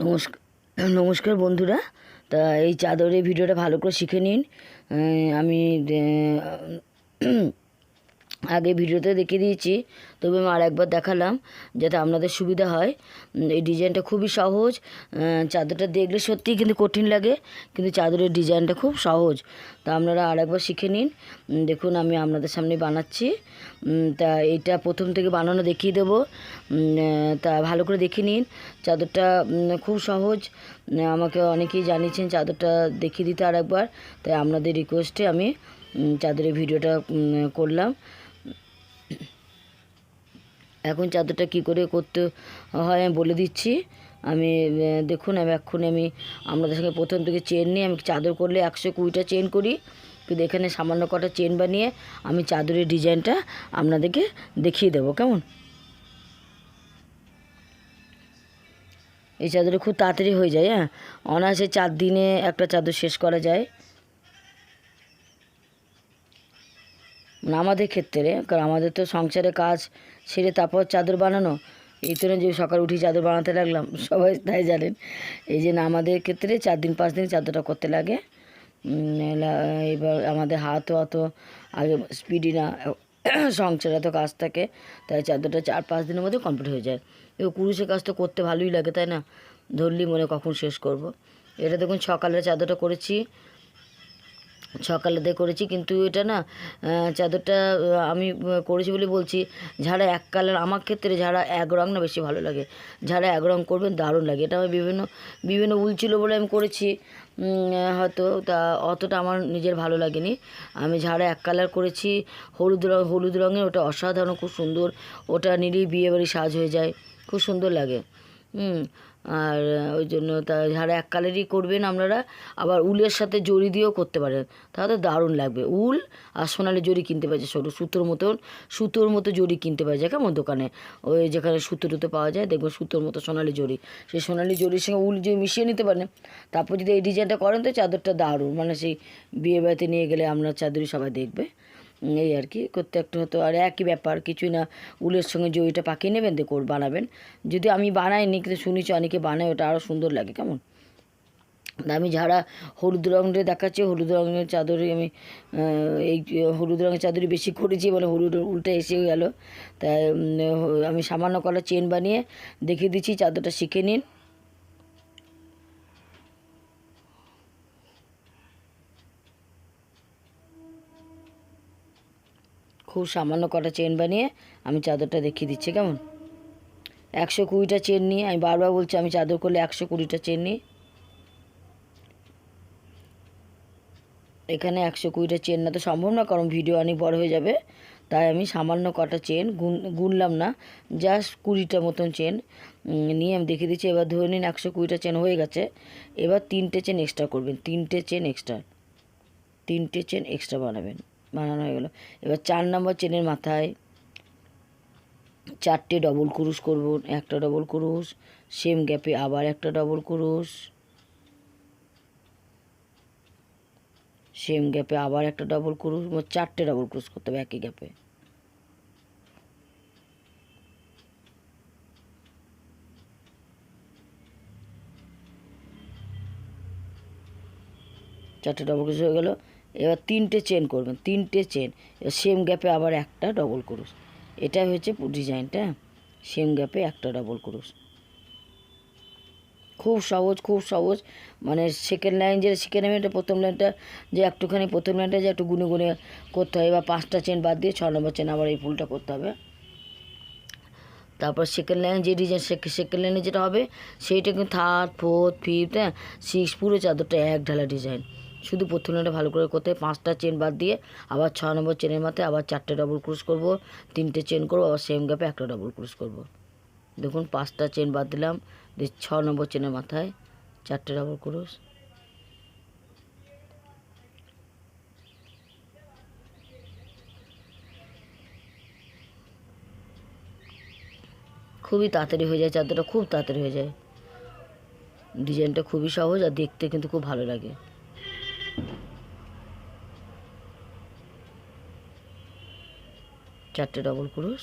নমস্কার নমস্কার বন্ধুরা। তা এই চাদরের ভিডিওটা ভালো করে শিখে নিন। আমি আগে ভিডিওতে দেখিয়ে দিয়েছি, তবে আমি আর একবার দেখালাম যাতে আপনাদের সুবিধা হয়। এই ডিজাইনটা খুবই সহজ। চাদরটা দেখলে সত্যিই কিন্তু কঠিন লাগে, কিন্তু চাদরের ডিজাইনটা খুব সহজ। তা আপনারা আর একবার শিখে নিন। দেখুন, আমি আপনাদের সামনে বানাচ্ছি। তা এইটা প্রথম থেকে বানানো দেখিয়ে দেবো। তা ভালো করে দেখে নিন। চাদরটা খুব সহজ। আমাকে অনেকেই জানিয়েছেন চাদরটা দেখিয়ে দিতে আর একবার তাই আপনাদের রিকোয়েস্টে আমি চাদরের ভিডিওটা করলাম। এখন চাদরটা কি করে করতে হয় আমি বলে দিচ্ছি। আমি দেখুন, আমি এক্ষুনি আমি আপনাদের সঙ্গে প্রথম থেকে চেন নিয়ে আমি চাদর করলে একশো কুড়িটা চেন করি। কিন্তু এখানে সামান্য কটা চেন বানিয়ে আমি চাদরের ডিজাইনটা আপনাদেরকে দেখিয়ে দেবো, কেমন? এই চাদরে খুব তাড়াতাড়ি হয়ে যায় হ্যাঁ? অনায়াসে চার দিনে একটা চাদর শেষ করা যায়। মানে আমাদের ক্ষেত্রে, কারণ আমাদের তো সংসারে কাজ সেরে তারপর চাদর বানানো। এই তো যে সকাল উঠি চাদর বানাতে লাগলাম, সবাই তাই জানেন। এই যে না আমাদের ক্ষেত্রে চার দিন, পাঁচ দিন চাদরটা করতে লাগে। এবার আমাদের হাতও অত আগে স্পিডি না সংসারে তো কাজ থাকে, তাই চাদরটা চার, পাঁচ দিনের মধ্যে কমপ্লিট হয়ে যায়। এবার কুরুষের কাজ তো করতে ভালোই লাগে, তাই না? ধরলি মনে কখন শেষ করব। এটা দেখুন সকালের চাদরটা করেছি সকালে দিয়ে করেছি, কিন্তু এটা না চাদরটা আমি করেছি বলে বলছি যারা এক কালার, আমার ক্ষেত্রে যারা এক রং না বেশি ভালো লাগে। যারা এক রং করবেন দারুণ লাগে। এটা আমি বিভিন্ন বিভিন্ন উল ছিল বলে আমি করেছি। হয়তো তা অতটা আমার নিজের ভালো লাগেনি। আমি ঝাড়া এক কালার করেছি, হলুদ রঙ হলুদ রঙের, ওটা অসাধারণ, খুব সুন্দর। ওটা নিলেই বিয়েবাড়ি সাজ হয়ে যায়, খুব সুন্দর লাগে। হুম আর ওই জন্য তা, যারা এক কালারই করবেন আপনারা, আবার উলের সাথে জড়ি দিয়েও করতে পারেন। তাহলে দারুণ লাগবে। উল আর সোনালি জড়ি কিনতে যায় সরু সুতোর মতন, সুতোর মতো জড়ি কিনতে যায়, কেমন দোকানে? ওই যেখানে সুতো টুতো পাওয়া যায়, দেখবেন সুতোর মতো সোনালি জড়ি। সেই সোনালি জড়ির সঙ্গে উল যদি মিশিয়ে নিতে পারেন, তারপর যদি এই ডিজাইনটা করেন, তো চাদরটা দারুণ। মানে সেই বিয়ে বাড়িতে নিয়ে গেলে আপনার চাদরই সবাই দেখবে। এই আর কি, করতে একটু হতো আর একই ব্যাপার, কিছুই না। উলের সঙ্গে জড়িটা পাকিয়ে নেবেন, দিয়ে কোর বানাবেন। যদি আমি বানাইনি, কিন্তু শুনেছি অনেকে বানায়, ওটা আরও সুন্দর লাগে, কেমন? আমি যারা হলুদ রঙের দেখাচ্ছি, হলুদ রঙের চাদরই আমি এই হলুদ রঙের চাদরই বেশি করেছি মানে হলুদ উল্টা এসে গেল। তাই আমি সামান্য কলা চেন বানিয়ে দেখিয়ে দিচ্ছি, চাদরটা শিখে নিন। খুব সামান্য কটা চেন বানিয়ে আমি চাদরটা দেখিয়ে দিচ্ছি, কেমন? একশো কুড়িটা চেন নিয়ে, আমি বারবার বলছি আমি চাদর করলে একশো কুড়িটা চেন নিই। এখানে একশো কুড়িটা চেন না তো সম্ভব না, কারণ ভিডিও অনেক বড় হয়ে যাবে। তাই আমি সামান্য কটা চেন গুন, গুনলাম না জাস্ট কুড়িটা মতন চেন নিয়ে আমি দেখিয়ে দিচ্ছি। এবার ধরে নিন একশো কুড়িটা চেন হয়ে গেছে। এবার তিনটে চেন এক্সট্রা করবেন, তিনটে চেন এক্সট্রা তিনটে চেন এক্সট্রা বানাবেন। বানানো হয়ে গেলো। এবার চার নম্বর চেনের মাথায় চারটে ডবল ক্রুশ করব, একটা ডবল ক্রুশ সেম গ্যাপে আবার একটা ডবল ক্রুশ সেম গ্যাপে আবার একটা ডবল ক্রুশ, মোট চারটে ডবল ক্রুশ করতে হবে একই গ্যাপে চারটে ডবল ক্রুশ হয়ে গেল। এবার তিনটে চেন করবেন, তিনটে চেন এবার সেম গ্যাপে আবার একটা ডবল ক্রুশ এটা হচ্ছে ডিজাইনটা সেম গ্যাপে একটা ডবল ক্রুশ খুব সহজ খুব সহজ। মানে সেকেন্ড লাইন যেটা শিখে নেবে এটা প্রথম লাইনটা যে একটুখানি প্রথম লাইনটা যে একটু গুনে গুনে করতে হয় বা পাঁচটা চেন বাদ দিয়ে ছ নম্বর চেন আবার এই ফুলটা করতে হবে। তারপর সেকেন্ড লাইন যে ডিজাইন সেকেন্ড লাইনে যেটা হবে, সেইটা কিন্তু থার্ড ফোর্থ ফিফথ হ্যাঁ সিক্স পুরো চাদরটা এক ঢালা ডিজাইন শুধু প্রথম লাইনটা ভালো করে করতে পাঁচটা চেন বাদ দিয়ে আবার ছ নম্বর চেনের মাথায় আবার চারটে ডবল ক্রুশ করব, তিনটে চেন করব, আবার সেম গ্যাপে একটা ডবল ক্রুশ করব। দেখুন, পাঁচটা চেন বাদ দিলাম, দিয়ে ছ নম্বর চেনের মাথায় চারটে ডবল ক্রুশ খুবই তাড়াতাড়ি হয়ে যায় চাদরটা খুব তাড়াতাড়ি হয়ে যায়। ডিজাইনটা খুবই সহজ আর দেখতে কিন্তু খুব ভালো লাগে। চারটে ডবল ক্রোশ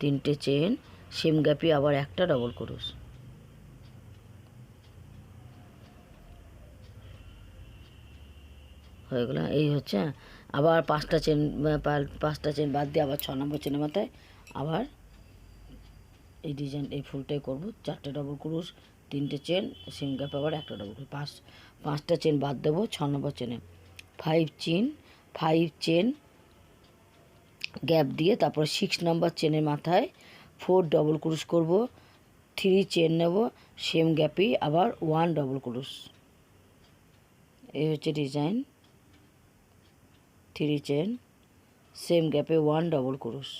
তিনটে চেন সেম গ্যাপি আবার একটা ডবল ক্রোশ হয়ে গেল, এই হচ্ছে, আবার পাঁচটা চেন পাঁচটা চেন বাদ দিয়ে আবার ছ নম্বর চেনের মাথায় আবার এই ডিজাইন এই ফুলটাই করব। চারটে ডবল ক্রুশ তিনটে চেন সেম গ্যাপে আবার একটা ডবল ক্রুশ পাঁচ, পাঁচটা চেন বাদ দেবো ছ নম্বর চেনে five chain five chain gap দিয়ে তারপর সিক্স নাম্বার চেনের মাথায় ফোর ডবল ক্রুশ করব থ্রি চেন নেব সেম গ্যাপে আবার ওয়ান ডবল ক্রুশ এই হচ্ছে ডিজাইন থ্রি চেন সেম গ্যাপে ওয়ান ডবল ক্রুশ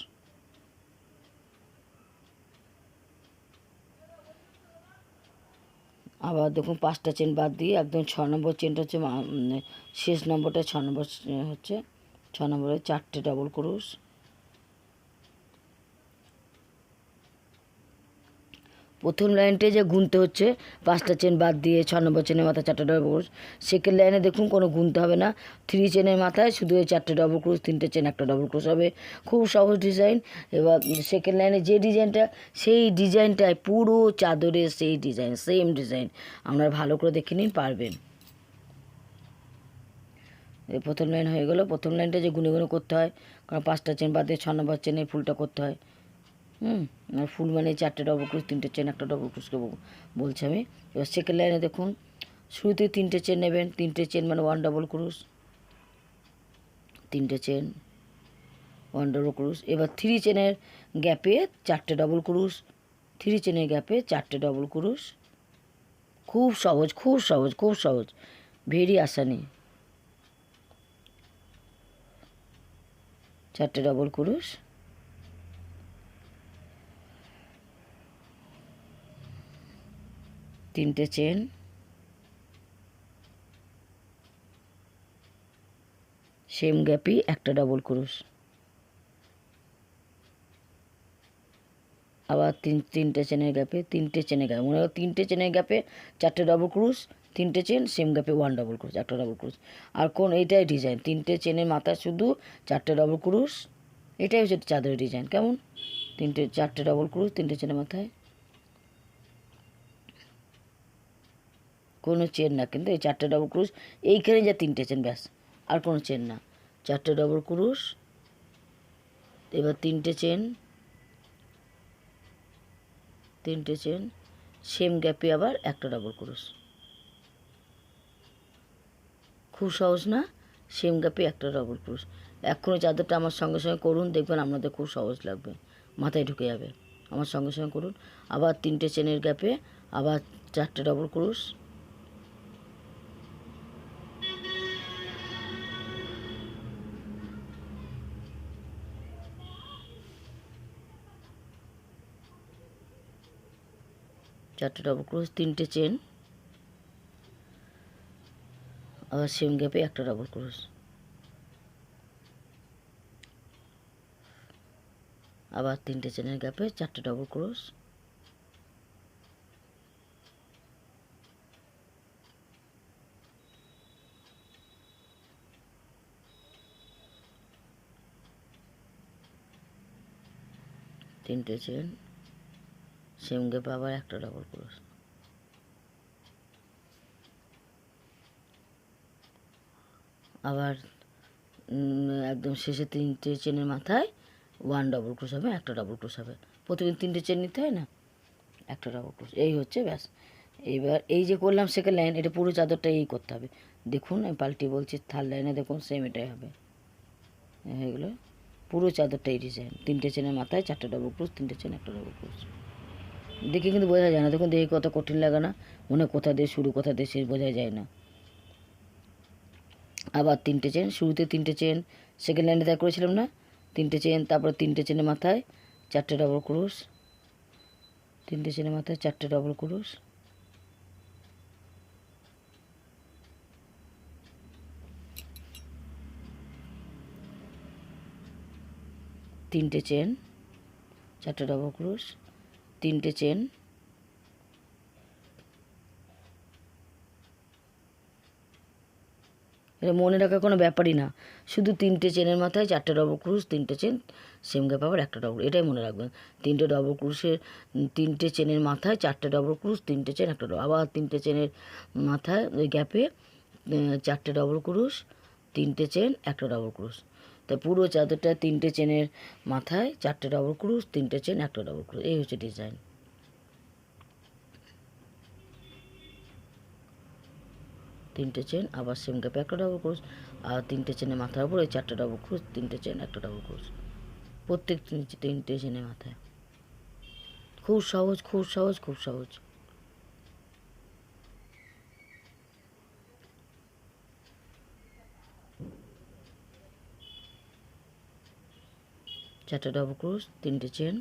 আবার দেখুন পাঁচটা চেন বাদ দিয়ে একদম ছ নম্বর চেনটা হচ্ছে শেষ নম্বরটা ছ নম্বর হচ্ছে ছ নম্বরে চারটে ডবল ক্রুশ প্রথম লাইনটা যে গুনতে হচ্ছে, পাঁচটা চেন বাদ দিয়ে ছ নম্বর চেনের মাথায় চারটে ডবল ক্রুশ সেকেন্ড লাইনে দেখুন, কোনো গুনতে হবে না। থ্রি চেনের মাথায় শুধু এই চারটে ডবল ক্রুশ তিনটে চেন একটা ডবল ক্রুশ হবে খুব সহজ ডিজাইন এবার সেকেন্ড লাইনে যে ডিজাইনটা সেই ডিজাইনটায় পুরো চাদরে সেই ডিজাইন সেম ডিজাইন আপনারা ভালো করে দেখে নিন, পারবেন। প্রথম লাইন হয়ে গেল। প্রথম লাইনটা যে গুনে গুনে করতে হয়, কারণ পাঁচটা চেন বাদে ছ নম্বর চেনে ফুলটা করতে হয়। হুম? আর ফুল মানে চারটে ডবল ক্রুশ তিনটে চেন একটা ডবল ক্রুশকে বলছি আমি। এবার সেকেন্ড লাইনে দেখুন শুরুতে তিনটে চেন নেবেন। তিনটে চেন মানে ওয়ান ডবল ক্রুশ তিনটে চেন ওয়ান ডবল ক্রুশ এবার থ্রি চেনের গ্যাপে চারটে ডবল ক্রুশ থ্রি চেনের গ্যাপে চারটে ডবল ক্রুশ খুব সহজ খুব সহজ খুব সহজ। ভেরি আসানি। চারটে ডবল ক্রুশ। তিনটে চেন সেম গ্যাপই একটা ডবল ক্রুশ। আবার তিন, তিনটে চেনের গ্যাপে, তিনটে চেনের গ্যাপ। মনে হয় তিনটে চেনের গ্যাপে চারটে ডবল ক্রুশ। তিনটে চেন সেম গ্যাপে ওয়ান ডবল ক্রুশ একটা ডবল ক্রুশ আর কোন, এইটাই ডিজাইন তিনটে চেনের মাথায় শুধু চারটে ডবল ক্রুশ এটাই হচ্ছে চাদরের ডিজাইন কেমন? তিনটে, চারটে ডবল ক্রুশ তিনটে চেনের মাথায়। কোনো চেন না, কিন্তু এই চারটে ডবল ক্রুশ এইখানে যা তিনটে চেন ব্যাস। আর কোনো চেন না। চারটে ডবল ক্রুশ এবার তিনটে চেন তিনটে চেন সেম গ্যাপে আবার একটা ডবল ক্রুশ খুব সহজ না, সেম গ্যাপে একটা ডবল ক্রুশ এক্ষুনি চাদরটা আমার সঙ্গে সঙ্গে করুন, দেখবেন আপনাদের খুব সহজ লাগবে, মাথায় ঢুকে যাবে। আমার সঙ্গে সঙ্গে করুন। আবার তিনটে চেনের গ্যাপে আবার চারটে ডবল ক্রুশ চারটে ডবল ক্রোশ তিনটে চেন আবার সেম গ্যাপে একটা ডাবল ক্রোশ আবার তিনটে চেনের গ্যাপে চারটে ডবল ক্রোশ তিনটে চেন সেম গ্যাপে আবার একটা ডবল ক্রোশ আবার একদম শেষে তিনটে চেনের মাথায় ওয়ান ডবল ক্রোশ হবে, একটা ডবল ক্রোশ হবে। প্রতিদিন তিনটে চেন নিতে হয় না? একটা ডবল ক্রোশ এই হচ্ছে ব্যাস। এবার এই যে করলাম সেকেন্ড লাইন এটা পুরো চাদরটা এই করতে হবে। দেখুন, আমি পাল্টি বলছি থার্ড লাইনে দেখুন সেম এটাই হবে। এগুলো পুরো চাদরটা এই ডিজাইন তিনটে চেনের মাথায় চারটে ডবল ক্রোশ তিনটে চেন, একটা ডবল ক্রোশ দেখে কিন্তু বোঝা যায় না। দেখুন, দেখে কত কঠিন লাগে না। মনে কোথা দিয়ে শুরু, কোথা দিয়ে শেষ, বোঝা যায় না। আবার তিনটে চেন শুরুতে তিনটে চেন সেকেন্ড লাইনে তাই করেছিলাম না? তিনটে চেন তারপরে তিনটে চেনের মাথায় চারটে ডবল ক্রুশ তিনটে চেনের মাথায় চারটে ডবল ক্রুশ তিনটে চেন চারটে ডবল ক্রুশ তিনটে চেন এটা মনে রাখার কোনো ব্যাপারই না। শুধু তিনটে চেনের মাথায় চারটে ডবল ক্রুশ তিনটে চেন সেম গ্যাপ আবার একটা ডবল এটাই মনে রাখবেন। তিনটে ডবল ক্রুশের তিনটে চেনের মাথায় চারটে ডবল ক্রুশ তিনটে চেন, একটা ডবল আবার তিনটে চেনের মাথায় ওই গ্যাপে চারটে ডবল ক্রুশ তিনটে চেন, একটা ডবল ক্রুশ তা পুরো চাদরটা তিনটে চেনের মাথায় চারটে ডবল ক্রুশ তিনটে চেন, একটা ডবল ক্রুশ এই হচ্ছে ডিজাইন তিনটে চেন আবার সেম গ্যাপে একটা ডবল ক্রুশ আর তিনটে চেনের মাথার উপর চারটে ডবল ক্রুশ তিনটে চেন একটা ডবল ক্রুশ প্রত্যেক তিন- তিনটে চেনের মাথায়। খুব সহজ খুব সহজ খুব সহজ। চারটে ডবল ক্রুশ তিনটে চেন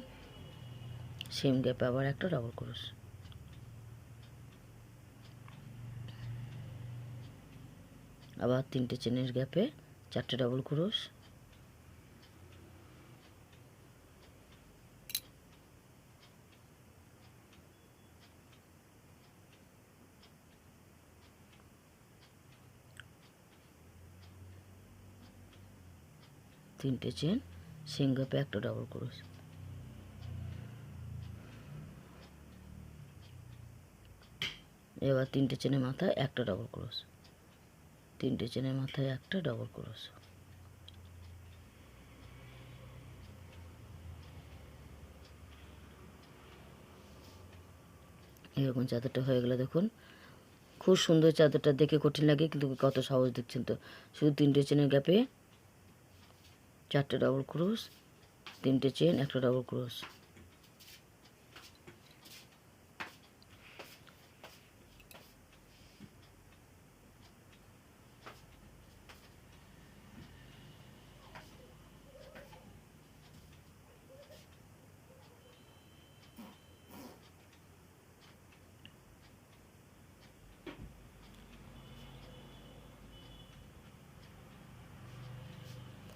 সেম গ্যাপে আবার একটা ডবল ক্রুশ আবার তিনটে চেনের গ্যাপে চারটে ডাবল ক্রুশ তিনটে চেন সেম গ্যাপে একটা ডাবল ক্রুশ এবার তিনটে চেনের মাথায় একটা ডাবল ক্রোশ তিনটে চেনের মাথায় একটা ডবল ক্রোশ এরকম চাদরটা হয়ে গেলে দেখুন, খুব সুন্দর চাদরটা দেখে কঠিন লাগে, কিন্তু কত সহজ দেখছেন তো। শুধু তিনটে চেনের গ্যাপে চারটে ডবল ক্রোশ তিনটে চেন, একটা ডবল ক্রোশ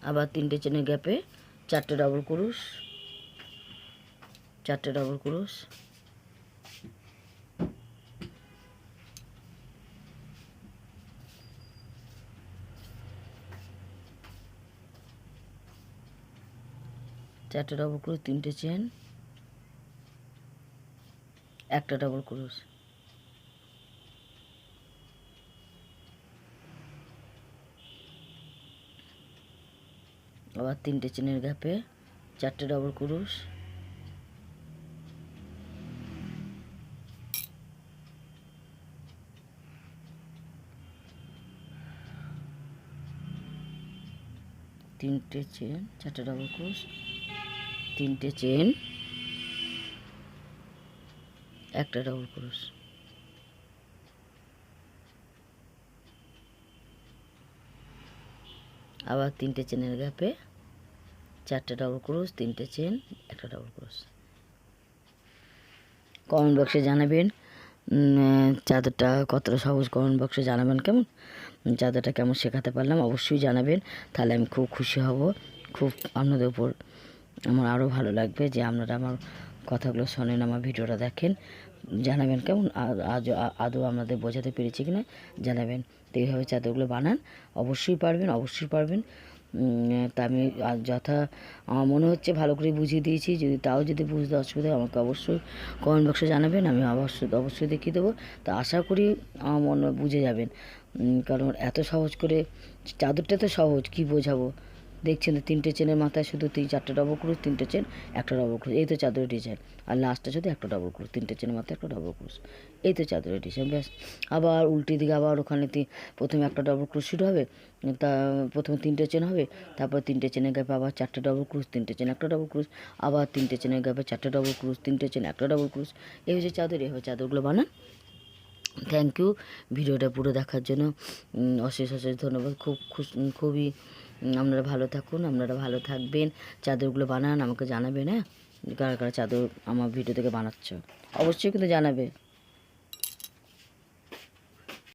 আবার তিনটে চেনের গ্যাপে চারটে ডবল ক্রুশ, চারটে ডবল ক্রুশ। চারটে ডবল ক্রুশ, তিনটে চেন, একটা ডবল ক্রুশ আবার তিনটে চেনের গ্যাপে, চারটে ডবল ক্রুশ। তিনটে চেন, চারটে ডবল ক্রুশ, তিনটে চেন, একটা ডবল ক্রুশ। আবার তিনটে চেনের গ্যাপে চারটে ডবল ক্রোশ তিনটে চেন একটা ডবল ক্রোশ কমেন্ট বক্সে জানাবেন চাদরটা কতটা সহজ কমেন্ট বক্সে জানাবেন কেমন? চাদরটা কেমন শেখাতে পারলাম অবশ্যই জানাবেন। তাহলে আমি খুব খুশি হব। খুব আপনাদের উপর আমার আরও ভালো লাগবে যে আপনারা আমার কথাগুলো শোনেন, আমার ভিডিওটা দেখেন। জানাবেন কেমন? আজ আদৌ আপনাদের বোঝাতে পেরেছি কিনা? জানাবেন। তো এইভাবে চাদরগুলো বানান। অবশ্যই পারবেন অবশ্যই পারবেন। তা আমি যথা, আমার মনে হচ্ছে ভালো করে বুঝিয়ে দিয়েছি। যদি তাও যদি বুঝতে অসুবিধা হয়, আমাকে অবশ্যই কমেন্ট বক্সে জানাবেন, আমি অবশ্যই অবশ্যই দেখিয়ে দেবো। তো আশা করি আমার মনে বুঝে যাবেন। কারণ এত সহজ করে, চাদরটা তো সহজ, কী বোঝাবো? দেখছেন তিনটে চেনের মাথায় শুধু তিন, চারটে ডবল ক্রুশ তিনটে চেন, একটা ডবল ক্রুশ এই তো চাদরের ডিজাইন আর লাস্টে শুধু একটা ডবল ক্রুশ তিনটে চেনের মাথায় একটা ডবল ক্রুশ এই তো চাদরের ডিজাইন ব্যাস। আবার উল্টি দিকে আবার ওখানে প্রথমে একটা ডবল ক্রুশ শুরু হবে, তা প্রথমে তিনটে চেন হবে, তারপর তিনটে চেনের গ্যাপে আবার চারটে ডবল ক্রুশ তিনটে চেন একটা ডবল ক্রুশ আবার তিনটে চেনের গ্যাপে চারটে ডবল ক্রুশ তিনটে চেন একটা ডবল ক্রুশ এই হচ্ছে চাদর, এই হচ্ছে চাদরগুলো বানান। থ্যাংক ইউ ভিডিওটা পুরো দেখার জন্য অশেষ অশেষ ধন্যবাদ। খুব খুশ খুবই আপনারা ভালো থাকুন, আপনারা ভালো থাকবেন। চাদরগুলো বানান, আমাকে জানাবেন হ্যাঁ? কারা কারা চাদর আমার ভিডিও থেকে বানাচ্ছ? অবশ্যই কিন্তু জানাবে।